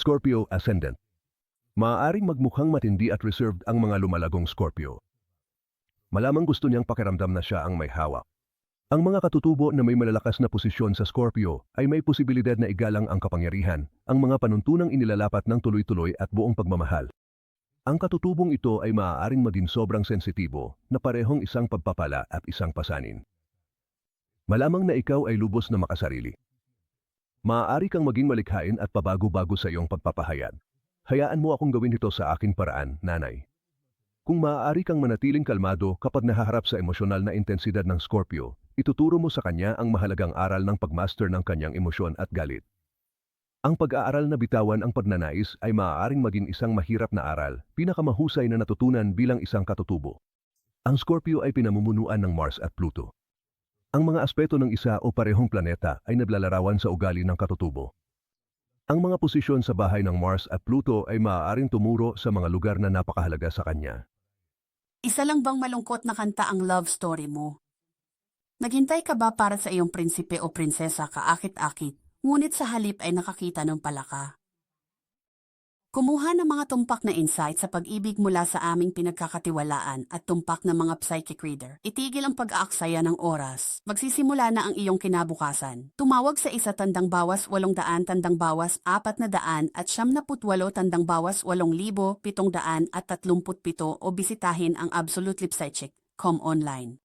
Scorpio Ascendant. Maaaring magmukhang matindi at reserved ang mga lumalagong Scorpio. Malamang gusto niyang pakiramdam na siya ang may hawak. Ang mga katutubo na may malalakas na posisyon sa Scorpio ay may posibilidad na igalang ang kapangyarihan, ang mga panuntunang inilalapat ng tuloy-tuloy at buong pagmamahal. Ang katutubong ito ay maaaring maging sobrang sensitibo na parehong isang pagpapala at isang pasanin. Malamang na ikaw ay lubos na makasarili. Maaari kang maging malikhain at pabago-bago sa iyong pagpapahayag. Hayaan mo akong gawin ito sa aking paraan, nanay. Kung maaari kang manatiling kalmado kapag nahaharap sa emosyonal na intensidad ng Scorpio, ituturo mo sa kanya ang mahalagang aral ng pagmaster ng kanyang emosyon at galit. Ang pag-aaral na bitawan ang pagnanais ay maaaring maging isang mahirap na aral, pinakamahusay na natutunan bilang isang katutubo. Ang Scorpio ay pinamumunuan ng Mars at Pluto. Ang mga aspeto ng isa o parehong planeta ay naglalarawan sa ugali ng katutubo. Ang mga posisyon sa bahay ng Mars at Pluto ay maaaring tumuro sa mga lugar na napakahalaga sa kanya. Isa lang bang malungkot na kanta ang love story mo? Naghintay ka ba para sa iyong prinsipe o prinsesa kaakit-akit, ngunit sa halip ay nakakita ng palaka? Kumuha ng mga tumpak na insight sa pag-ibig mula sa aming pinagkakatiwalaan at tumpak ng mga psychic reader. Itigil ang pag-aaksaya ng oras. Magsisimula na ang iyong kinabukasan. Tumawag sa isa tandang bawas walong daan tandang bawas apat na daan at siyam na putwalo tandang bawas walong libo pitong daan at tatlumput pito o bisitahin ang absolutelypsychic.com online.